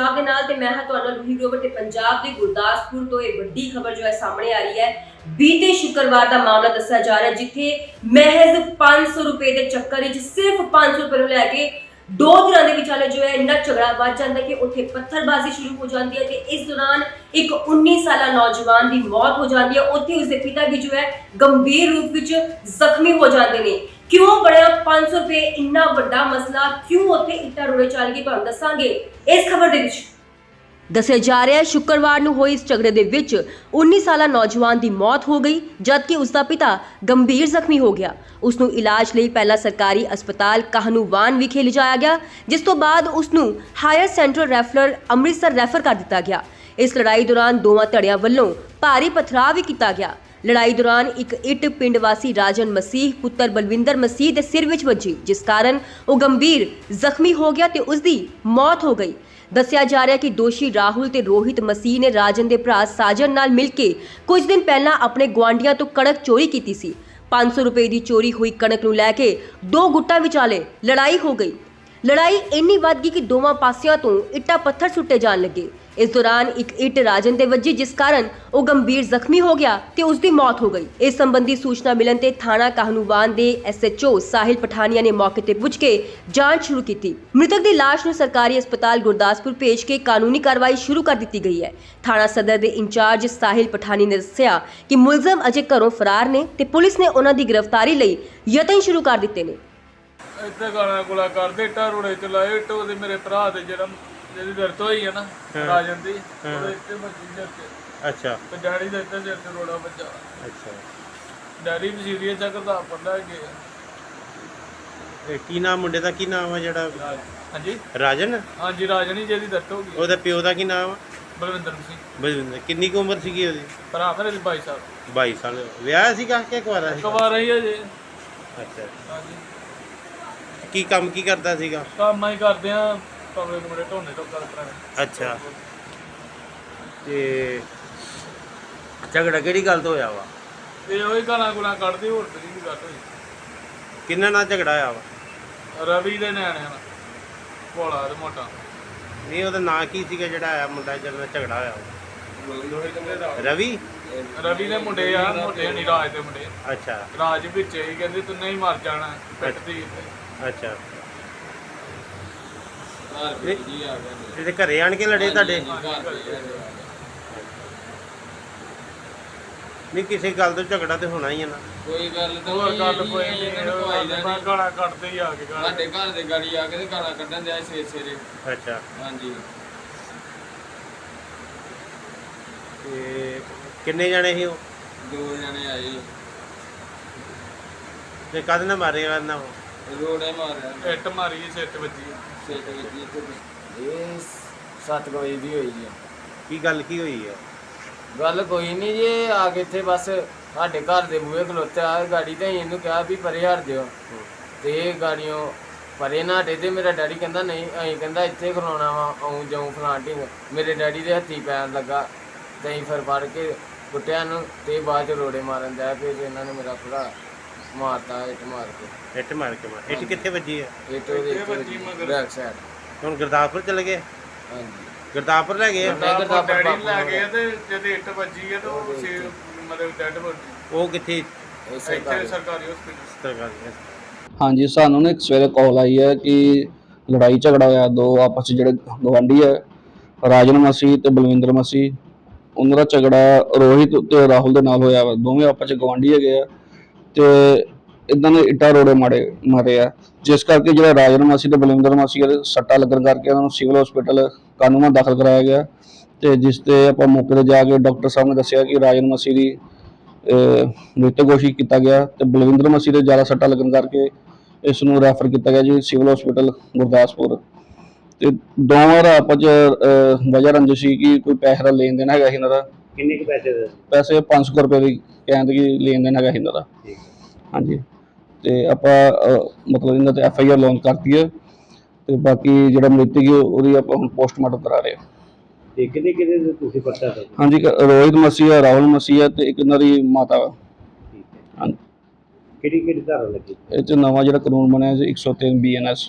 ਪੰਜਾਬ ਦੇ ਨਾਲ ਤੇ ਮੈਂ ਹਾਂ ਤੁਹਾਡਾ ਲੁਹੀ ਰੋਵਰ ਤੇ ਪੰਜਾਬ ਦੇ ਗੁਰਦਾਸਪੁਰ ਤੋਂ ਇਹ ਵੱਡੀ ਖਬਰ ਜੋ ਹੈ ਸਾਹਮਣੇ ਆ ਰਹੀ ਹੈ। ਬੀਤੇ ਸ਼ੁੱਕਰਵਾਰ ਦਾ ਮਾਮਲਾ ਦੱਸਿਆ ਜਾ ਰਿਹਾ ਜਿੱਥੇ ਮਹਿਜ਼ 500 ਰੁਪਏ ਦੇ ਚੱਕਰ ਵਿੱਚ ਸਿਰਫ 500 ਰੁਪਏ ਨੂੰ ਲੈ ਕੇ ਦੋ ਧਿਰਾਂ ਦੇ ਵਿਚਾਲੇ ਜੋ ਹੈ ਇੰਨਾ ਝਗੜਾ ਵੱਧ ਜਾਂਦਾ ਕਿ ਉੱਥੇ ਪੱਥਰਬਾਜ਼ੀ ਸ਼ੁਰੂ ਹੋ ਜਾਂਦੀ ਹੈ ਤੇ ਇਸ ਦੌਰਾਨ ਇੱਕ 19 ਸਾਲਾ ਨੌਜਵਾਨ ਦੀ ਮੌਤ ਹੋ ਜਾਂਦੀ ਹੈ। ਉੱਥੇ ਉਸਦੇ ਪਿਤਾ ਵੀ ਜੋ ਹੈ ਗੰਭੀਰ ਰੂਪ ਵਿੱਚ ਜ਼ਖਮੀ ਹੋ ਜਾਂਦੇ ਨੇ। ਕਿਉਂ ਬਣਿਆ 500 ਰੁਪਏ ਇੰਨਾ ਵੱਡਾ ਮਸਲਾ? ਕਿਉਂ ਉੱਥੇ ਇੱਟਾਂ ਰੋੜੇ ਚੱਲ ਗਈ ਤੁਹਾਨੂੰ ਦੱਸਾਂਗੇ ਇਸ ਖਬਰ ਦੇ ਵਿੱਚ। ਦੱਸਿਆ ਜਾ ਰਿਹਾ ਹੈ ਸ਼ੁੱਕਰਵਾਰ ਨੂੰ ਹੋਈ ਇਸ ਝਗੜੇ ਦੇ ਵਿੱਚ 19 ਸਾਲਾ ਨੌਜਵਾਨ ਦੀ ਮੌਤ ਹੋ ਗਈ, ਜਦਕਿ ਉਸ ਦਾ ਪਿਤਾ ਗੰਭੀਰ ਜ਼ਖਮੀ ਹੋ ਗਿਆ। ਉਸ ਨੂੰ ਇਲਾਜ ਲਈ ਪਹਿਲਾਂ ਸਰਕਾਰੀ ਹਸਪਤਾਲ ਕਾਹਨੂਵਾਨ ਵਿਖੇ ਲਿਜਾਇਆ ਗਿਆ, ਜਿਸ ਤੋਂ ਬਾਅਦ ਉਸ ਨੂੰ higher central referral Amritsar refer ਕਰ ਦਿੱਤਾ ਗਿਆ। ਇਸ ਲੜਾਈ ਦੌਰਾਨ ਦੋਵਾਂ ਧੜਿਆਂ ਵੱਲੋਂ ਭਾਰੀ ਪਥਰਾਅ ਵੀ ਕੀਤਾ ਗਿਆ। ਲੜਾਈ ਦੌਰਾਨ ਇੱਕ ਇੱਟ ਪਿੰਡ ਵਾਸੀ ਰਾਜਨ ਮਸੀਹ, ਪੁੱਤਰ ਬਲਵਿੰਦਰ ਮਸੀਹ ਦੇ ਸਿਰ ਵਿੱਚ ਵੱਜੀ, ਜਿਸ ਕਾਰਨ ਉਹ ਗੰਭੀਰ ਜ਼ਖਮੀ ਹੋ ਗਿਆ ਤੇ ਉਸ ਦੀ ਮੌਤ ਹੋ ਗਈ। ਦੱਸਿਆ ਜਾ ਰਿਹਾ ਕਿ ਦੋਸ਼ੀ ਰਾਹੁਲ ਤੇ ਰੋਹਿਤ ਮਸੀਹ ਨੇ ਰਾਜਨ ਦੇ ਭਰਾ ਸਾਜਨ ਨਾਲ ਮਿਲ ਕੇ ਕੁਝ ਦਿਨ ਪਹਿਲਾਂ ਆਪਣੇ ਗੁਆਂਢੀਆਂ ਤੋਂ ਕਣਕ ਚੋਰੀ ਕੀਤੀ ਸੀ। 500 ਰੁਪਏ ਦੀ ਚੋਰੀ ਹੋਈ ਕਣਕ ਨੂੰ ਲੈ ਕੇ ਦੋ ਗੁੱਟਾਂ ਵਿਚਾਲੇ ਲੜਾਈ ਹੋ ਗਈ। ਲੜਾਈ ਇੰਨੀ ਵੱਧ ਗਈ ਕਿ ਦੋਵਾਂ ਪਾਸਿਆਂ ਤੋਂ ਇੱਟਾਂ ਪੱਥਰ ਸੁੱਟੇ ਜਾਣ ਲੱਗੇ। ਇਸ ਦੌਰਾਨ ਇੱਕ ਇੱਟ ਰਾਜਨ ਤੇ ਵੱਜੀ ਜਿਸ ਕਾਰਨ ਉਹ ਗੰਭੀਰ ਜ਼ਖਮੀ ਹੋ ਗਿਆ ਤੇ ਉਸ ਦੀ ਮੌਤ ਹੋ ਗਈ ਇਸ ਸੰਬੰਧੀ ਸੂਚਨਾ ਮਿਲਣ ਤੇ ਥਾਣਾ ਕਾਹਨੂਵਾਨ ਦੇ ਐਸਐਚਓ ਸਾਹਿਲ ਪਠਾਨੀਆ ਨੇ ਮੌਕੇ ਤੇ ਪੁੱਜ ਕੇ ਜਾਂਚ ਸ਼ੁਰੂ ਕੀਤੀ ਮ੍ਰਿਤਕ ਦੀ ਲਾਸ਼ ਨੂੰ ਸਰਕਾਰੀ ਹਸਪਤਾਲ ਗੁਰਦਾਸਪੁਰ ਭੇਜ ਕੇ ਕਾਨੂੰਨੀ ਕਾਰਵਾਈ ਸ਼ੁਰੂ ਕਰ ਦਿੱਤੀ ਗਈ ਹੈ ਥਾਣਾ ਸਦਰ ਦੇ ਇੰਚਾਰਜ ਸਾਹਿਲ ਪਠਾਨੀ ਨੇ ਦੱਸਿਆ ਕਿ ਮੁਲਜ਼ਮ ਅਜੇ ਘਰੋਂ ਫਰਾਰ ਨੇ ਤੇ ਪੁਲਿਸ ਨੇ ਉਹਨਾਂ ਦੀ ਗ੍ਰਿਫਤਾਰੀ ਲਈ ਯਤਨ ਸ਼ੁਰੂ ਕਰ ਦਿੱਤੇ ਨੇ ਇੱਥੇ ਗਾਣਾ ਗੁਲਾ ਕਰਦੇ ਇੱਟਾਂ ਰੋੜੇ ਚ ਲਾਏ ਮੇਰੇ ਭਰਾ ਦੇ ਜਿਹੜਾ ਜਿਹਦੀ ਦਰਦ ਹੋਈ ਹੈ। ਨਾ ਰਾਜਨ ਦੀ ਉਹਦੇ ਇੱਥੇ ਬੱਜੀ ਸਿਰ ਤੇ ਅੱਛਾ। ਤੇ ਡੈਡੀ ਦੇ ਇੱਥੇ ਸਿਰ ਤੇ ਰੋੜਾ ਵੱਜਾ। ਅੱਛਾ। ਡੈਡੀ ਵੀ ਸੀਰੀਅਸ ਚੱਕਰ ਦਾ ਪੜਦਾ ਗਿਆ ਇਹ ਕੀ ਨਾਮ ਮੁੰਡੇ ਦਾ ਕੀ ਨਾਮ ਆ ਜਿਹੜਾ? ਹਾਂਜੀ? ਰਾਜਨ? ਹਾਂਜੀ ਰਾਜਨ ਹੀ ਜਿਹਦੀ ਦਰਦ ਹੋ ਗਈ ਉਹਦਾ ਪਿਓ ਦਾ ਕੀ ਨਾਮ ਆ? ਬਲਵਿੰਦਰ ਸਿੰਘ। ਬਲਵਿੰਦਰ ਕਿੰਨੀ ਕੁ ਉਮਰ ਸੀਗੀ ਉਹਦੀ? ਭਰਾ ਮੇਰੇ ਦੇ ਭਾਈ ਸਾਹਿਬ 22 ਸਾਲ। ਵਿਆਹ ਸੀਗਾ ਕਿ ਕੁਆਰਾ ਸੀ ਕਵਾ ਰਹੀ ਹੈ ਜੀ। ਅੱਛਾ। ਹਾਂਜੀ। ਕੀ ਕੰਮ ਕੀ ਕਰਦਾ ਸੀਗਾ? ਕੰਮ ਹੀ ਕਰਦੇ ਆ। ਤੋਂ ਗੱਲ ਕਰਾਂਗੇ। ਅੱਛਾ। ਤੇ ਝਗੜਾ ਕਿਹੜੀ ਗੱਲ ਤੋਂ ਹੋਇਆ ਵਾ? ਤੇ ਉਹੀ ਗਾਣਾ ਗੁਲਾ ਕੱਢਦੇ ਹੋਰ ਤੇ ਨਹੀਂ ਗੱਲ ਹੋਈ? ਕਿੰਨਾ ਨਾਲ ਝਗੜਾ ਹੋਇਆ ਵਾ? ਰਵੀ ਦੇ ਨਿਆਣਿਆਂ ਨਾਲ। ਭੋਲਾ ਤੇ ਮੋਟਾ। ਨਹੀਂ ਉਹਦਾ ਨਾਂ ਕੀ ਸੀਗਾ ਜਿਹੜਾ ਆਇਆ ਮੁੰਡਾ ਜਿਹਦੇ ਨਾਲ ਝਗੜਾ ਹੋਇਆ ਵਾ? ਰਵੀ ਰਵੀ? ਦੇ ਮੁੰਡੇ ਆ ਮੋਟੇ ਨਹੀਂ ਰਾਜ ਦੇ ਮੁੰਡੇ। ਅੱਛਾ। ਰਾਜ ਵਿੱਚ ਹੀ ਕਹਿੰਦੇ ਤੂੰ ਨਹੀਂ ਮਰ ਜਾਣਾ ਪਿੱਟਦੀ ਅੱਛਾ। ਇਹਦੇ ਘਰੇ ਆਣ ਕੇ ਲੜੇ ਤੁਹਾਡੇ? ਨਹੀਂ ਕਿਸੇ ਗੱਲ ਤੋਂ ਝਗੜਾ ਤੇ ਹੋਣਾ ਹੀ ਆ ਨਾ। ਕੋਈ ਗੱਲ ਤਾਂ ਹੋਰ ਗੱਲ ਕੋਈ ਨਹੀਂ ਭਾਈ ਦਾ ਨਹੀਂ। ਗਾਣਾ ਕੱਢਦੇ ਹੀ ਆ ਕੇ ਗਾਣਾ ਸਾਡੇ ਘਰ ਦੇ ਗਾੜੀ ਆ ਕੇ ਤੇ ਗਾਲਾਂ ਕੱਢਣ ਦਿਆ ਸਵੇਰੇ ਸਵੇਰੇ। ਅੱਛਾ। ਹਾਂਜੀ। ਤੇ ਕਿੰਨੇ ਜਣੇ ਸੀ ਉਹ? ਦੋ ਜਣੇ ਆਏ। ਤੇ ਕਦ ਨਾ ਮਾਰੇ ਕਰਨਾ ਰੋੜੇ ਮਾਰਿਆ। ਇੱਟ ਮਾਰੀ ਤੇ ਵੱਜੀ। ਸੇਟ ਵਿੱਚ ਇੱਥੇ ਇਹ 7 ਵਜੇ ਦੀ ਹੋਈ ਆ। ਕੀ ਗੱਲ ਕੀ ਹੋਈ ਆ? ਗੱਲ ਕੋਈ ਨਹੀਂ ਜੀ ਆ ਕੇ ਇੱਥੇ ਬਸ ਸਾਡੇ ਘਰ ਦੇ ਬੂਹੇ ਖਲੋਤੇ ਆ। ਗਾੜੀ ਤੇ ਅਸੀਂ ਇਹਨੂੰ ਕਿਹਾ ਵੀ ਪਰੇ ਹਟ ਦਿਓ ਤੇ ਇਹ ਗਾੜੀਆਂ ਪਰੇ ਨਾ ਹਟੇ ਤੇ ਮੇਰਾ ਡੈਡੀ ਕਹਿੰਦਾ ਨਹੀਂ ਅਸੀਂ ਕਹਿੰਦਾ ਇੱਥੇ ਖਲੋਣਾ ਵਾ ਆਉਂ ਜਾਉਂ ਫਲਾਂਟਿੰਗ ਮੇਰੇ ਡੈਡੀ ਦੇ ਹੱਥੀ ਪੈਣ ਲੱਗਾ। ਤੇ ਅਸੀਂ ਫਿਰ ਫੜ ਕੇ ਕੁੱਟਿਆ ਨੂੰ ਤੇ ਬਾਅਦ ਚ ਰੋੜੇ ਮਾਰਨ ਫਿਰ ਇਹਨਾਂ ਨੇ ਮੇਰਾ ਭਰਾ ਮਾਰਤਾ ਇੱਟ ਮਾਰ ਕੇ। ਇੱਟ ਮਾਰ ਕੇ ਮਾਰ। ਇੱਟ ਕਿੱਥੇ ਵੱਜੀ ਆ? ਇੱਟ ਉਹਦੇ ਵੱਜੀ ਮਗਰ। Back side. ਹੁਣ ਗੁਰਦਾਸਪੁਰ ਚਲੇ ਗਏ? ਹਾਂਜੀ। ਗੁਰਦਾਸਪੁਰ ਲੈ ਗਏ ਆ? ਡੈਡੀ ਬਾਪੂ ਲੈ ਗਏ ਤੇ ਜਦ ਇੱਟ ਵੱਜੀ ਹੈ ਤਾਂ ਉਹ ਸਿਰ ਮਤਲਬ ਡੈਡ ਬੋਡੀ। ਉਹ ਕਿੱਥੇ? ਇਸੇ ਇੱਥੇ ਘਰ ਸਰਕਾਰੀ ਹਸਪੀਟਲ ਸਰਕਾਰੀ ਹਾਂਜੀ ਸਾਨੂੰ ਨਾ ਇੱਕ ਸਵੇਰੇ ਕਾਲ ਆਈ ਹੈ ਕਿ ਲੜਾਈ ਝਗੜਾ ਹੋਇਆ ਦੋ ਆਪਸ 'ਚ ਜਿਹੜੇ ਗਵਾਂਢੀ ਹੈ ਰਾਜਨ ਮਸੀਹ ਤੇ ਬਲਵਿੰਦਰ ਮਸੀਹ ਉਹਨਾਂ ਦਾ ਝਗੜਾ ਰੋਹਿਤ ਤੇ ਰਾਹੁਲ ਦੇ ਨਾਲ ਹੋਇਆ ਵਾ। ਦੋਵੇਂ ਆਪਸ 'ਚ ਗਵਾਂਢੀ ਹੈਗੇ ਆ। ਤੇ ਇਦਾਂ ਨੇ ਇੱਟਾਂ ਰੋੜੇ ਮਾਰੇ ਮਾਰੇ ਆ। ਜਿਸ ਕਰਕੇ ਜਿਹੜਾ ਰਾਜਨ ਮਾਸੀ ਤੇ ਬਲਵਿੰਦਰ ਮਾਸੀ ਦੇ ਸੱਟਾ ਲੱਗਣ ਕਰਕੇ ਉਹਨਾਂ ਨੂੰ ਸਿਵਲ ਹਸਪੀਟਲ ਕਾਨੂੰਨਾ ਦਾਖਲ ਕਰਾਇਆ ਗਿਆ ਤੇ ਜਿਸ ਤੇ ਆਪਾਂ ਮੌਕੇ ਤੇ ਜਾ ਕੇ ਡਾਕਟਰ ਸਾਹਿਬ ਨੇ ਦੱਸਿਆ ਕਿ ਰਾਜਨ ਮਾਸੀ ਦੀ ਅਹ ਮ੍ਰਿਤਕ ਘੋਸ਼ਿਤ ਕੀਤਾ ਗਿਆ ਤੇ ਬਲਵਿੰਦਰ ਮਸੀਹ ਦੇ ਜ਼ਿਆਦਾ ਸੱਟਾਂ ਲੱਗਣ ਕਰਕੇ ਇਸ ਨੂੰ ਰੈਫਰ ਕੀਤਾ ਗਿਆ ਜੀ ਸਿਵਲ ਹਸਪੀਟਲ ਗੁਰਦਾਸਪੁਰ। ਤੇ ਦੋਵਾਂ ਦਾ ਆਪਸ 'ਚ ਅਹ, ਵਜ੍ਹਾ ਰੰਜਿਸ਼ ਸੀ ਕਿ ਕੋਈ ਪੈਸੇ ਦਾ ਲੈਣ ਦੇਣ ਹੈਗਾ ਸੀ ਇਹਨਾਂ ਦਾ। ਕਿੰਨੇ ਕੁ ਪੈਸੇ ਦੇ ਪੈਸੇ 500 ਰੁਪਏ ਦੀ ਕਹਿੰਦੇ ਕਿ ਲੈਣ ਦੇਣ ਹੈਗਾ ਸੀ ਇਹਨਾਂ ਦਾ। ਠੀਕ। ਹਾਂਜੀ। ਤੇ ਆਪਾਂ ਅਹ, ਮਤਲਬ ਇਹਨਾਂ ਤੇ ਐਫ ਆਈ ਆਰ ਲਾਂਚ ਕਰਤੀ ਹੈ। ਤੇ ਬਾਕੀ ਜਿਹੜਾ ਮ੍ਰਿਤਕ ਹੈ ਉਹਦੀ ਆਪਾਂ ਹੁਣ ਪੋਸਟਮਾਰਟਮ ਕਰਾ ਰਹੇ ਹਾਂ। ਤੇ ਕਿੰਨੇ ਕਿੰਨੇ ਦੇ ਤੁਸੀਂ ਪਰਚਾ ਦੇ ਹਾਂਜੀ ਇੱਕ ਰੋਹਿਤ ਮਸੀਹ ਰਾਹੁਲ ਮਸੀਹ ਤੇ ਇੱਕ ਇਹਨਾਂ ਦੀ ਮਾਤਾ ਵਾ। ਠੀਕ ਹੈ। ਹਾਂਜੀ। ਕਿਹੜੀ ਕਿਹੜੀ ਧਾਰਾ ਲੱਗੀ? ਇਹ 'ਚ ਨਵਾਂ ਜਿਹੜਾ ਕਾਨੂੰਨ ਬਣਿਆ ਜੀ 103 ਬੀਐਨਐਸ